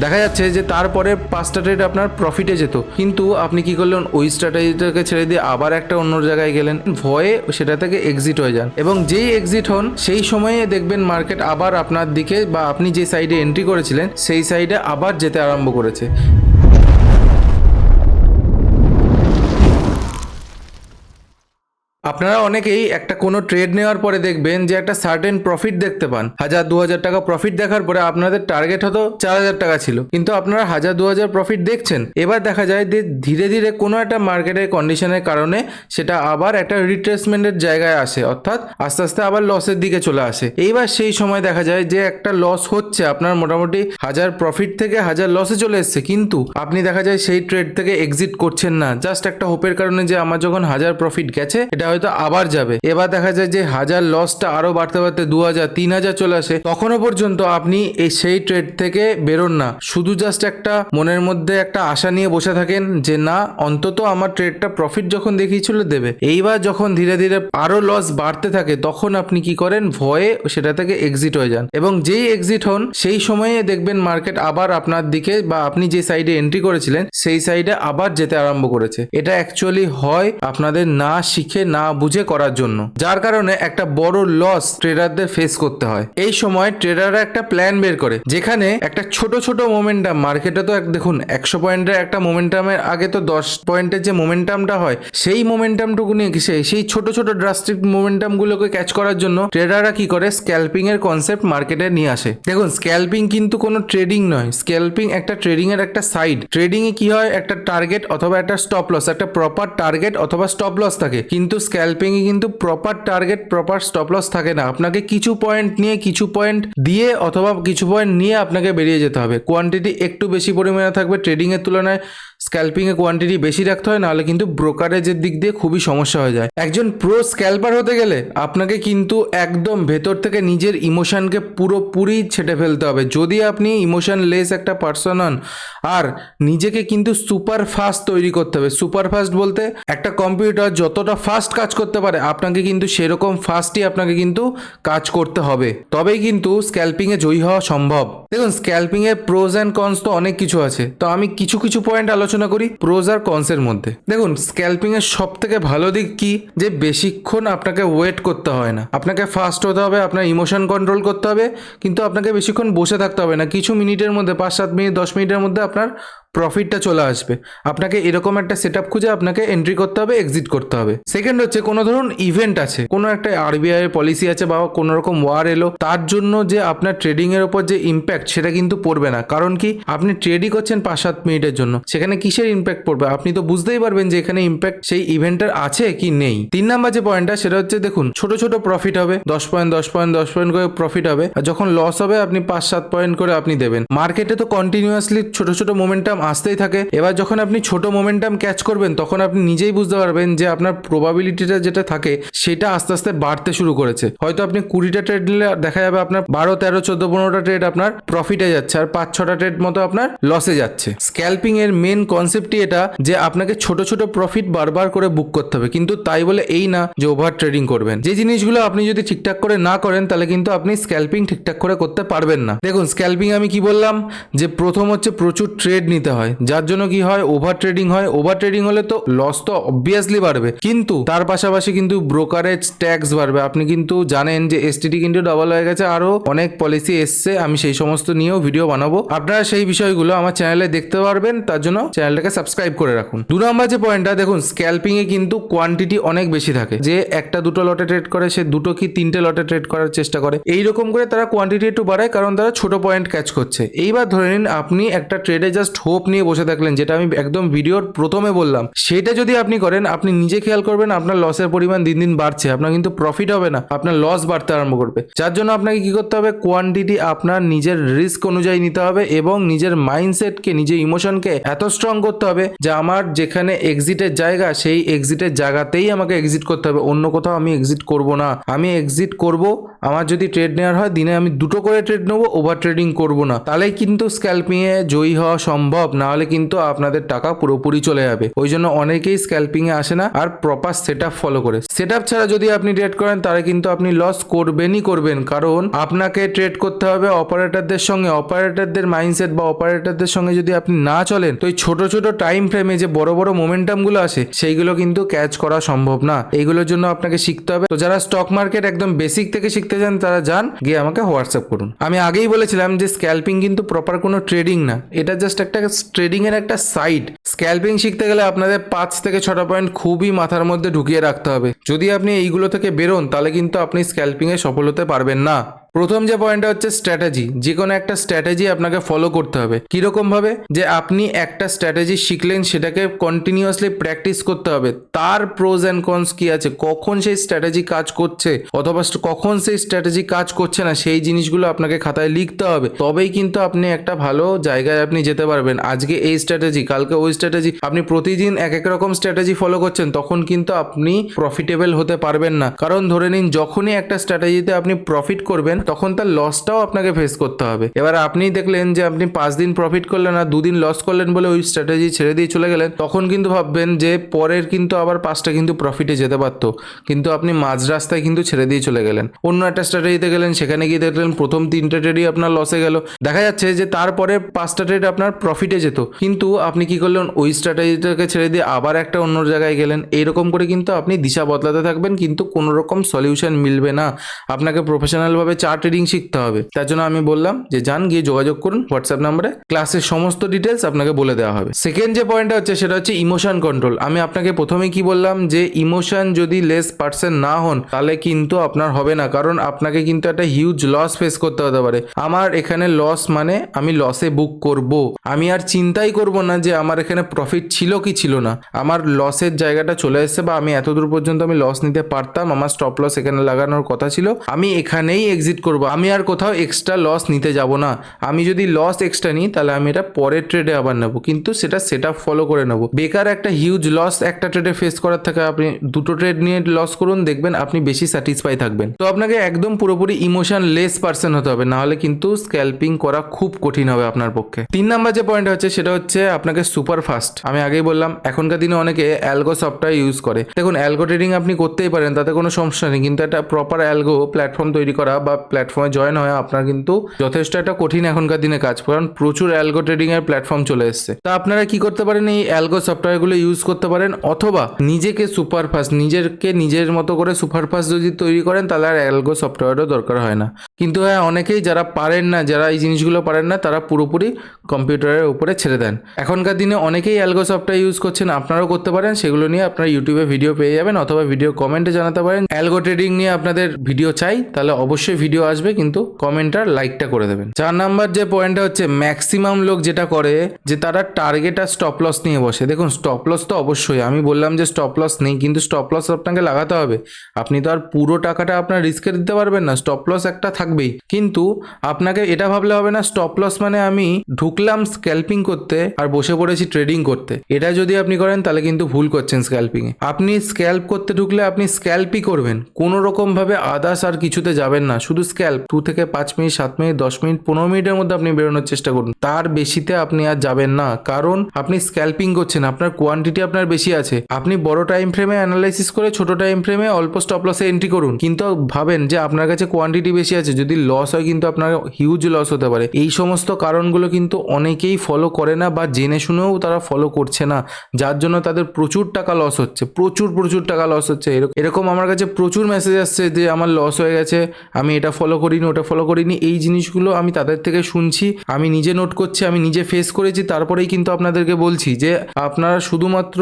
দেখা যাচ্ছে যে তারপরে পাঁচটা ট্রেড আপনার প্রফিটে যেত। কিন্তু আপনি কি করলেন? ওই স্ট্র্যাটেজিটাকে ছেড়ে দিয়ে আবার একটা অন্য জায়গায় গেলেন। ভয়ে সেটা থেকে এক্সিট হয়ে যান। এবং যেই এক্সিট হন, সেই সময়ে দেখবেন মার্কেট আবার আপনার দিকে বা আপনি যে সাইডে এন্ট্রি করেছিলেন, সেই সাইডে আবার যেতে আরম্ভ করেছে। আপনারা অনেকেই একটা কোনো ট্রেড নেওয়ার পরে দেখবেন যে একটা সার্টেন প্রফিট দেখতে পান। হাজার দু হাজার টাকা প্রফিট দেখার পরে আপনাদের টার্গেট হতো চার হাজার টাকা ছিল। কিন্তু আপনারা হাজার দু হাজার প্রফিট দেখছেন। এবার দেখা যায় যে ধীরে ধীরে কোনো একটা মার্কেটের কন্ডিশনের কারণে সেটা আবার একটা রিট্রেসমেন্টের জায়গায় আসে। অর্থাৎ আস্তে আস্তে আবার লসের দিকে চলে আসে। এইবার সেই সময় দেখা যায় যে একটা লস হচ্ছে। আপনার মোটামুটি হাজার প্রফিট থেকে হাজার লসে চলে এসছে। কিন্তু আপনি দেখা যায় সেই ট্রেড থেকে এক্সিট করছেন না। জাস্ট একটা হোপের কারণে যে আমার যখন হাজার প্রফিট গেছে, এটা হয়তো আবার যাবে। এবার দেখা যায় যে হাজার লসটা আরও বাড়তে বাড়তে দু হাজার, তিন হাজার চলে আসে। তখনও পর্যন্ত আপনি এই সেই ট্রেড থেকে বেরোন না। শুধু জাস্ট একটা মনের মধ্যে একটা আশা নিয়ে বসে থাকেন যে, না, অন্তত আমার ট্রেডটা প্রফিট যখন দেখিয়েছিল, দেবে। এইবার যখন ধীরে ধীরে আরও লস বাড়তে থাকে, তখন আপনি কি করেন? ভয়ে সেটা থেকে এক্সিট হয়ে যান। এবং যেই এক্সিট হন, সেই সময়ে দেখবেন মার্কেট আবার আপনার দিকে বা আপনি যে সাইডে এন্ট্রি করেছিলেন, সেই সাইডে আবার যেতে আরম্ভ করেছে। এটা অ্যাকচুয়ালি হয় আপনাদের না শিখে, না বুঝে করার জন্য। যার কারণে একটা বড় লস ট্রেডারদের ফেস করতে হয়। এই সময় ট্রেডাররা একটা প্ল্যান বের করে, যেখানে একটা ছোট ছোট মোমেন্টাম মার্কেটে তো দেখুন, একশো পয়েন্টের একটা মোমেন্টামের আগে তো দশ পয়েন্টের যে মোমেন্টামটা হয়, সেই মোমেন্টামটুকু নিয়ে কিসে সেই ছোট ছোট ড্রাস্টিক মোমেন্টামগুলোকে ক্যাচ করার জন্য ট্রেডাররা কি করে? স্ক্যাল্পিং এর কনসেপ্ট মার্কেটে নিয়ে আসে। দেখুন স্ক্যাল্পিং কিন্তু কোনো ট্রেডিং নয়। স্ক্যাল্পিং একটা ট্রেডিং এর একটা সাইড ট্রেডিং এ কি হয়? একটা টার্গেট অথবা একটা স্টপ লস একটা প্রপার টার্গেট অথবা স্টপ লস থাকে। কিন্তু স্ক্যাল্পিং এ কিন্তু proper target proper stop loss থাকে না। আপনাকে কিছু পয়েন্ট নিয়ে কিছু পয়েন্ট দিয়ে অথবা কিছু পয়েন্ট নিয়ে আপনাকে বেরিয়ে যেতে হবে। কোয়ান্টিটি একটু বেশি পরিমাণে থাকবে ট্রেডিংয়ের তুলনায়। স্ক্যাল্পিং এ কোয়ান্টিটি বেশি রাখতে হয়, নাহলে কিন্তু ব্রোকারেজের দিক দিয়ে খুবই সমস্যা হয়ে যায়। একজন প্রো স্ক্যাল্পার হতে গেলে আপনাকে কিন্তু একদম ভেতর থেকে নিজের ইমোশনকে পুরোপুরি ছেটে ফেলতে হবে। যদি আপনি ইমোশন লেস একটা পার্সন হন, আর নিজেকে কিন্তু সুপার ফাস্ট তৈরি করতে হবে। সুপার ফাস্ট বলতে একটা কম্পিউটার যতটা ফাস্ট কাজ করতে পারে, আপনাকে কিন্তু সেরকম ফাস্টই আপনাকে কিন্তু কাজ করতে হবে। তবেই কিন্তু স্ক্যাল্পিংয়ে জয়ী হওয়া সম্ভব। দেখুন স্ক্যাল্পিংয়ের প্রোজ অ্যান্ড কনস তো অনেক কিছু আছে। তো আমি কিছু কিছু পয়েন্ট আলোচনা করি প্রোজ আর কনসের মধ্যে। দেখুন স্ক্যাল্পিং এর সব থেকে ভালো দিক কি? যে বেশিক্ষণ আপনাকে ওয়েট করতে হয় না। আপনাকে ফাস্ট হতে হবে, আপনার ইমোশন কন্ট্রোল করতে হবে, কিন্তু আপনাকে বেশিক্ষণ বসে থাকতে হবে না। কিছু মিনিটের মধ্যে, পাঁচ সাত মিনিট, দশ মিনিটের মধ্যে আপনার প্রফিটটা চলে আসবে। আপনাকে এরকম একটা সেট খুঁজে আপনাকে এন্ট্রি করতে হবে এক্সিট করতে হবে। সেকেন্ড হচ্ছে, কোনো ধরুন ইভেন্ট আছে, কোনো একটা আরবিআই এর পলিসি আছে বা কোনো রকম ওয়ার এলো, তার জন্য যে আপনার ট্রেডিং এর উপর যে ইম্প্যাক্ট সেটা কিন্তু পড়বে না। কারণ কি? আপনি ট্রেডই করছেন পাঁচ সাত মিনিটের জন্য। সেখানে কিসের ইম্প্যাক্ট পড়বে? আপনি তো বুঝতেই পারবেন যে এখানে ইম্প্যাক্ট সেই ইভেন্টের আছে কি নেই। তিন নাম্বার যে পয়েন্টটা সেটা হচ্ছে, দেখুন, ছোট ছোট প্রফিট হবে। দশ পয়েন্ট দশ পয়েন্ট দশ পয়েন্ট করে প্রফিট হবে। আর যখন লস হবে, আপনি পাঁচ সাত পয়েন্ট করে আপনি দেবেন। মার্কেটে তো কন্টিনিউয়াসলি ছোট ছোট মোমেন্টাম আসতেই থাকে। এবার যখন আপনি ছোট মোমেন্টাম ক্যাচ করবেন, তখন আপনি নিজেই বুঝতে পারবেন যে আপনার প্রবাবিলিটিটা যেটা থাকে, সেটা আস্তে আস্তে বাড়তে শুরু করেছে। হয়তো আপনি কুড়িটা ট্রেড নিলে দেখা যাবে আপনার বারো, তেরো, চোদ্দ, পনেরোটা ট্রেড আপনার প্রফিটে যাচ্ছে আর পাঁচ, ছটা ট্রেড মতো আপনার লসে যাচ্ছে। স্ক্যাল্পিং এর মেন কনসেপ্টই এটা যে আপনাকে ছোট ছোট প্রফিট বারবার করে বুক করতে হবে। কিন্তু তাই বলে এই না যে ওভার ট্রেডিং করবেন। যে জিনিসগুলো আপনি যদি ঠিকঠাক করে না করেন, তাহলে কিন্তু আপনি স্ক্যাল্পিং ঠিকঠাক করে করতে পারবেন না। দেখুন স্ক্যাল্পিং আমি কি বললাম? যে প্রথম হচ্ছে প্রচুর ট্রেড নিতে হয়। যার জন্য কি হয়? ওভার ট্রেডিং হয়। ওভার ট্রেডিং হলে তো লস তো অবভিয়াসলি বাড়বে। কিন্তু তার পাশাপাশি কিন্তু ব্রোকারেজ ট্যাক্স বাড়বে। আপনি কিন্তু জানেন যে এসটিডি কিন্তু ডবল হয়ে গেছে। আরও অনেক পলিসি এসছে। আমি সেই সমস্ত নিয়েও ভিডিও বানাবো। আপনারা সেই বিষয়গুলো আমার চ্যানেলে দেখতে পারবেন। তার জন্য চ্যানেলটাকে সাবস্ক্রাইব করে রাখুন। দু নম্বর যে পয়েন্টটা দেখুন স্ক্যাল্পিং এ কিন্তু কোয়ান্টিটি অনেক বেশি থাকে। যে একটা দুটো লটে ট্রেড করে, সে দুটো কি তিনটে লটে ট্রেড করার চেষ্টা করে। এইরকম করে তারা কোয়ান্টিটি একটু বাড়ায়, কারণ তারা ছোট পয়েন্ট ক্যাচ করছে। এইবার ধরে নিন, আপনি একটা ট্রেডে জাস্ট হোপ নিয়ে বসে থাকলেন, যেটা আমি একদম ভিডিওর প্রথমে বললাম, সেটা যদি আপনি করেন, আপনি নিজে খেয়াল করবেন আপনার লসের পরিমাণ দিন দিন বাড়ছে, আপনার কিন্তু প্রফিট হবে না, আপনার লস বাড়তে আরম্ভ করবে। যার জন্য আপনাকে কি করতে হবে? কোয়ান্টিটি আপনার নিজের রিস্ক অনুযায়ী নিতে হবে এবং নিজের মাইন্ডসেটকে নিজের ইমোশনকে এত স্ট্রং করতে হবে যে আমার যেখানে এক্সিটের জায়গা, সেই এক্সিটের জায়গাতেই আমাকে এক্সিট করতে হবে, অন্য কোথাও আমি এক্সিট করব না। আমি এক্সিট করব আমার যদি ট্রেড নেওয়ার হয়, দিনে আমি দুটো করে ট্রেড নেব ওভার ট্রেডিং করব না। তাহলে কিন্তু স্ক্যাল্পিং এ জয়ী হওয়া সম্ভব না হলে কিন্তু আপনাদের টাকা পুরোপুরি চলে যাবে। ওই জন্য অনেকেই স্ক্যাল্পিং এ আসে না, আর প্রপার সেট ফলো করে। সেট ছাড়া যদি আপনি ট্রেড করেন, তাহলে কিন্তু আপনি লস করবেনই করবেন। কারণ আপনাকে ট্রেড করতে হবে অপারেটরদের সঙ্গে। অপারেটরদের মাইন্ডসেট বা অপারেটরদের সঙ্গে যদি আপনি না চলেন, তো এই ছোট ছোট টাইম ফ্রেমে যে বড় বড় মোমেন্টামগুলো আসে, সেইগুলো কিন্তু ক্যাচ করা সম্ভব না। এইগুলোর জন্য আপনাকে শিখতে হবে। তো যারা স্টক মার্কেট একদম বেসিক থেকে শিখতে চান তারা যান, গিয়ে আমাকে হোয়াটসঅ্যাপ করুন। আমি আগেই বলেছিলাম যে স্ক্যাল্পিং কিন্তু প্রপার কোনো ট্রেডিং না। এটা জাস্ট একটা ট্রেডিং এর একটা সাইড স্ক্যাল্পিং শিখতে গেলে আপনাদের পাঁচ থেকে ছটা পয়েন্ট খুবই মাথার মধ্যে ঢুকিয়ে রাখতে হবে। যদি আপনি এইগুলো থেকে বেরোন, তাহলে কিন্তু আপনি স্ক্যাল্পিং এ সফল হতে পারবেন না। প্রথম যে পয়েন্টটা হচ্ছে স্ট্র্যাটেজি যে কোনো একটা স্ট্র্যাটেজি আপনাকে ফলো করতে হবে। কীরকম ভাবে যে আপনি একটা স্ট্র্যাটেজি শিখলেন, সেটাকে কন্টিনিউয়াসলি প্র্যাকটিস করতে হবে। তার প্রোজ অ্যান্ড কনস কি আছে? কখন সেই স্ট্র্যাটেজি কাজ করছে? অথবা কখন সেই স্ট্র্যাটেজি কাজ করছে না? সেই জিনিসগুলো আপনাকে খাতায় লিখতে হবে। তবেই কিন্তু আপনি একটা ভালো জায়গায় আপনি যেতে পারবেন। আজকে এই স্ট্র্যাটেজি কালকে ওই স্ট্র্যাটেজি আপনি প্রতিদিন এক এক রকম স্ট্র্যাটেজি ফলো করছেন, তখন কিন্তু আপনি প্রফিটেবল হতে পারবেন না। কারণ ধরে নিন, যখনই একটা স্ট্র্যাটেজিতে আপনি প্রফিট করবেন তখন তার লসটাও আপনাকে ফেস করতে হবে। এবার আপনি দেখলেন যে আপনি পাঁচ দিন প্রফিট করলেন আর দুদিন লস করলেন বলে ওই স্ট্র্যাটেজি ছেড়ে দিয়ে চলে গেলেন, তখন কিন্তু ভাববেন যে পরের কিন্তু আবার পাঁচটা কিন্তু প্রফিটে যেতে পারতো। কিন্তু আপনি মাঝ রাস্তায় কিন্তু ছেড়ে দিয়ে চলে গেলেন। অন্য একটা স্ট্র্যাটেজিতে গেলেন, সেখানে গিয়ে দেখলেন প্রথম তিনটে ট্রেডই আপনার লসে গেল। দেখা যাচ্ছে যে তারপরে পাঁচটা ট্রেড আপনার প্রফিটে যেত। কিন্তু আপনি কি করলেন, ওই স্ট্র্যাটেজিটাকে ছেড়ে দিয়ে আবার একটা অন্য জায়গায় গেলেন। এইরকম করে কিন্তু আপনি দিশা বদলাতে থাকবেন, কিন্তু কোনো রকম সলিউশন মিলবে না। আপনাকে প্রফেশনালভাবে চার ট্রেডিং শিখতে হবে। তার জন্য আমি বললাম যে, যান, গিয়ে যোগাযোগ করুন হোয়াটসঅ্যাপ নাম্বারে ক্লাসের সমস্ত ডিটেলস আপনাকে বলে দেওয়া হবে। সেকেন্ড যে পয়েন্টটা হচ্ছে, সেটা হচ্ছে ইমোশন কন্ট্রোল আমি আপনাকে প্রথমেই কি বললাম যে ইমোশন যদি লেস পার্সেন্ট না হন, তাহলে কিন্তু আপনার হবে না। কারণ আপনাকে কিন্তু একটা হিউজ লস ফেস করতে হতে পারে। আমার এখানে লস মানে আমি লসে বুক করব। আমি আর চিন্তাই করব না যে, আমার এখানে প্রফিট ছিল কি ছিল না। আমার লসের জায়গাটা চলে এসেছে বা আমি এতদূর পর্যন্ত আমি লস নিতে পারতাম। আমার স্টপ লস এখানে লাগানোর কথা ছিল। আমি এখানেই এক্সিট করব। আমি আর কোথাও এক্সট্রা লস নিতে যাব না। আমি যদি লস এক্সট্রা নিই, তাহলে আমি এটা পরের ট্রেডে আবার নেব। কিন্তু সেটা সেট ফলো করে নেব। বেকার একটা হিউজ লস একটা ট্রেডে ফেস করার থেকে আপনি দুটো ট্রেড নিয়ে লস করুন, দেখবেন আপনি বেশি স্যাটিসফাই থাকবেন। তো আপনাকে একদম পুরোপুরি ইমোশন লেস পার্সন হতে হবে নাহলে কিন্তু স্ক্যাল্পিং করা খুব কঠিন হবে আপনার পক্ষে। তিন নাম্বার যে পয়েন্ট হচ্ছে, সেটা হচ্ছে আপনাকে সুপার ফাস্ট আমি আগেই বললাম, এখনকার দিনে অনেকে অ্যালগো সফটওয়্যার ইউজ করে। দেখুন অ্যালগো ট্রেডিং আপনি করতেই পারেন, তাতে কোনো সমস্যা নেই। কিন্তু একটা প্রপার অ্যালগো প্ল্যাটফর্ম তৈরি করা বা প্ল্যাটফর্মে জয়েন হয় আপনার কিন্তু যথেষ্ট একটা কঠিন এখনকার দিনে কাজ, কারণ প্রচুর অ্যালগো ট্রেডিং এর প্ল্যাটফর্ম চলে এসছে। তা আপনারা কি করতে পারেন, এই অ্যালগো সফটওয়্যারগুলো ইউজ করতে পারেন, অথবা নিজেকে সুপার ফাস্ট নিজেকে নিজের মতো করে সুপারফাস্ট যদি তৈরি করেন, তাহলে আর অ্যালগো সফটওয়্যারও দরকার হয় না। কিন্তু হ্যাঁ অনেকেই যারা পারেন না, যারা এই জিনিসগুলো পারেন না, তারা পুরোপুরি কম্পিউটারের উপরে ছেড়ে দেন। এখনকার দিনে অনেকেই অ্যালগো সফটওয়্যার ইউজ করছেন, আপনারাও করতে পারেন, সেগুলো নিয়ে আপনারা ইউটিউবে ভিডিও পেয়ে যাবেন, অথবা ভিডিও কমেন্টে জানাতে পারেন। অ্যালগো ট্রেডিং নিয়ে আপনাদের ভিডিও চাই, তাহলে অবশ্যই ভিডিও আসবে, কিন্তু কমেন্ট আর লাইকটা করে দেবেন। চার নাম্বার যে পয়েন্টটা হচ্ছে ম্যাক্সিমাম লোক যেটা করে, যে তারা টার্গেট আর স্টপ লস নিয়ে বসে। দেখুন স্টপ লস তো অবশ্যই, আমি বললাম যে স্টপ লস নেই, কিন্তু স্টপ লস আপনাকে লাগাতে হবে। আপনি তো আর পুরো টাকাটা আপনার রিস্কে দিতে পারবেন না স্টপ লস একটা থাকবেই। কিন্তু আপনাকে এটা ভাবলে হবে না স্টপ লস মানে আমি ঢুকলাম স্ক্যাল্পিং করতে আর বসে পড়েছি ট্রেডিং করতে। এটা যদি আপনি করেন, তাহলে কিন্তু ভুল করছেন স্ক্যাল্পিং এ আপনি স্ক্যাল্প করতে ঢুকলে আপনি স্ক্যাল্পই করবেন। কোনো রকম ভাবে আদার্স আর কিছুতে যাবেন না, শুধু স্ক্যাল্প দু থেকে পাঁচ মিনিট, সাত মিনিট, দশ মিনিট, পনেরো মিনিটের মধ্যে আপনি বেরোনোর চেষ্টা করুন। তার বেশিতে আপনি আর যাবেন না, কারণ আপনি স্ক্যাল্পিং করছেন, আপনার কোয়ান্টিটি আপনার বেশি আছে। আপনি বড় টাইম ফ্রেমে অ্যানালাইসিস করে ছোট টাইম ফ্রেমে অল্প স্টপ লসে এন্ট্রি করুন। কিন্তু ভাবেন যে আপনার কাছে কোয়ান্টিটি বেশি আছে, যদি লস হয় কিন্তু আপনার হিউজ লস হতে পারে। এই সমস্ত কারণগুলো কিন্তু অনেকেই ফলো করে না বা জেনে শুনেও তারা ফলো করছে না, যার জন্য তাদের প্রচুর টাকা লস হচ্ছে, প্রচুর প্রচুর টাকা লস হচ্ছে। এরকম আমার কাছে প্রচুর মেসেজ আসছে যে আমার লস হয়ে গেছে, আমি এটা ফলো করিনি, ওটা ফলো করিনি, এই জিনিসগুলো আমি তাদের থেকে শুনছি, আমি নিজে নোট করছি, আমি নিজে ফেস করেছি, তারপরেই কিন্তু আপনাদেরকে বলছি যে আপনারা শুধুমাত্র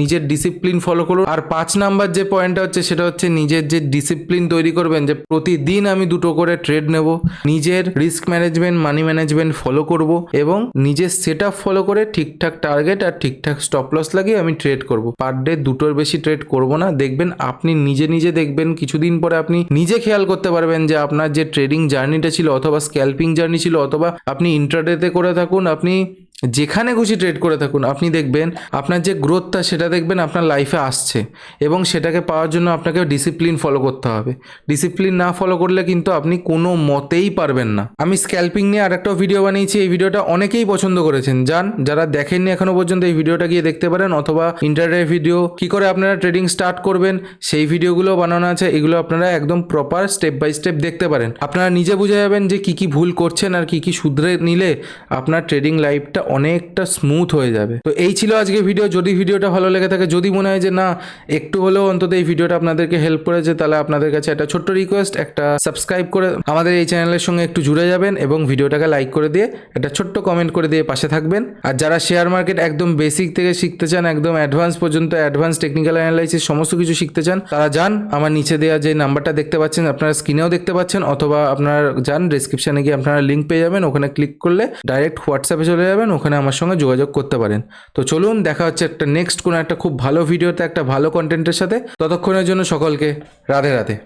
নিজের ডিসিপ্লিন ফলো করুন। আর পাঁচ নাম্বার যে পয়েন্টটা হচ্ছে, সেটা হচ্ছে নিজের যে ডিসিপ্লিন তৈরি করবেন, যে প্রতিদিন আমি দুটো করে ট্রেড নেব, নিজের risk management money management follow করব এবং নিজের সেট ফলো করে ঠিকঠাক টার্গেট আর ঠিকঠাক স্টপ লস লাগিয়ে আমি ট্রেড করব। পার ডে দুটোর বেশি ট্রেড করব না, দেখবেন আপনি নিজে নিজে দেখবেন, কিছুদিন পরে আপনি নিজে খেয়াল করতে পারবেন যে আপনার যে ট্রেডিং জার্নিটা ছিল অথবা স্ক্যাল্পিং জার্নি ছিল অথবা আপনি ইন্টারডেতে করে থাকুন আপনি যেখানে খুশি ট্রেড করে থাকুন, আপনি দেখবেন আপনার যে গ্রোথটা সেটা দেখবেন আপনার লাইফে আসছে এবং সেটাকে পাওয়ার জন্য আপনাকে ডিসিপ্লিন ফলো করতে হবে। ডিসিপ্লিন না ফলো করলে কিন্তু আপনি কোনো মতেই পারবেন না। আমি স্ক্যাল্পিং নিয়ে আরেকটাও ভিডিও বানিয়েছি, এই ভিডিওটা অনেকেই পছন্দ করেছেন। যান, যারা দেখেননি এখনও পর্যন্ত এই ভিডিওটা গিয়ে দেখতে পারেন, অথবা ইন্টারনেট ভিডিও কি করে আপনারা ট্রেডিং স্টার্ট করবেন, সেই ভিডিওগুলো বানানো আছে, এগুলো আপনারা একদম প্রপার স্টেপ বাই স্টেপ দেখতে পারেন। আপনারা নিজে বুঝে যাবেন যে কি কি ভুল করছেন আর কি কি শুধরে নিলে আপনার ট্রেডিং লাইফটা অনেকটা স্মুথ হয়ে যাবে। তো এই ছিল আজকে ভিডিও যদি ভিডিওটা ভালো লেগে থাকে, যদি মনে হয় যে না, একটু হলেও অন্তত এই ভিডিওটা আপনাদেরকে হেল্প করেছে, তাহলে আপনাদের কাছে একটা ছোট্ট রিকোয়েস্ট একটা সাবস্ক্রাইব করে আমাদের এই চ্যানেলের সঙ্গে একটু জুড়ে যাবেন এবং ভিডিওটাকে লাইক করে দিয়ে একটা ছোট্ট কমেন্ট করে দিয়ে পাশে থাকবেন। আর যারা শেয়ার মার্কেট একদম বেসিক থেকে শিখতে চান, একদম অ্যাডভান্স পর্যন্ত অ্যাডভান্স টেকনিক্যাল অ্যানালাইসিস সমস্ত কিছু শিখতে চান, তারা যান আমার নিচে দেওয়া যে নাম্বারটা দেখতে পাচ্ছেন, আপনারা স্ক্রিনেও দেখতে পাচ্ছেন, অথবা আপনারা যান ডিসক্রিপশানে গিয়ে আপনারা লিঙ্ক পেয়ে যাবেন, ওখানে ক্লিক করলে ডাইরেক্ট হোয়াটসঅ্যাপে চলে যাবেন ওখানে আমার সঙ্গে যোগাযোগ করতে পারেন। তো চলুন, দেখা হচ্ছে একটা নেক্সট কোনো একটা খুব ভালো ভিডিওতে একটা ভালো কন্টেন্টের সাথে। ততক্ষণের জন্য সকলকে রাধে রাধে।